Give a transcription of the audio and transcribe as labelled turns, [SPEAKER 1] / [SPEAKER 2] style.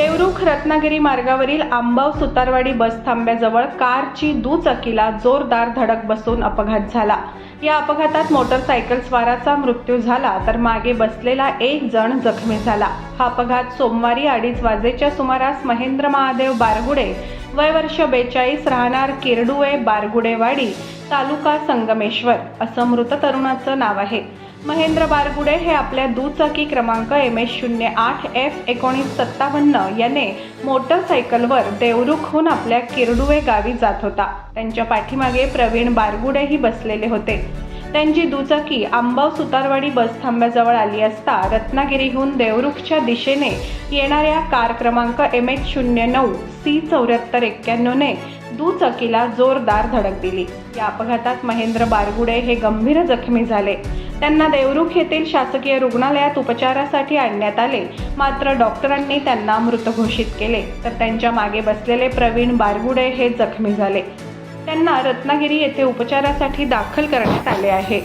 [SPEAKER 1] देवरुख रत्नागिरी मार्गावरील आंबाव सुतारवाडी बस थांब्याजवळ कारची दुचाकीला जोरदार धडक बसून अपघात झाला. या अपघातात मोटरसायकल स्वाराचा मृत्यू झाला तर मागे बसलेला एक जण जखमी झाला. हा अपघात सोमवारी अडीच वाजेच्या सुमारास महेंद्र महादेव बारगुडे वय वर्ष बेचाळीस राहणार केरडुए बारगुडेवाडी तालुका संगमेश्वर असं मृत तरुणाचं नाव आहे. महेंद्र बारगुडे हे आपल्या दुचाकी क्रमांक एम एस शून्य आठ एफ एकोणीस सत्तावन्न याने मोटरसायकलवर देवरुखहून आपल्या किरडुवे गावी जात होता. त्यांच्या पाठीमागे प्रवीण बारगुडेही बसलेले होते. त्यांची दुचाकी आंबाव सुतारवाडी बस थांब्याजवळ आली असता रत्नागिरीहून देवरुखच्या दिशेने येणाऱ्या कार क्रमांक एम एच शून्य नऊ सी चौऱ्याहत्तर एक्क्याण्णवने दुचाकीला जोरदार धडक दिली. या अपघातात महेंद्र बारगुडे हे गंभीर जखमी झाले. त्यांना देवरुख येथील शासकीय रुग्णालयात उपचारासाठी आणण्यात आले. मात्र डॉक्टरांनी त्यांना मृत घोषित केले. तर त्यांच्या मागे बसलेले प्रवीण बारगुडे हे जखमी झाले. त्यांना रत्नागिरी येथे उपचारासाठी दाखल करण्यात आले आहे.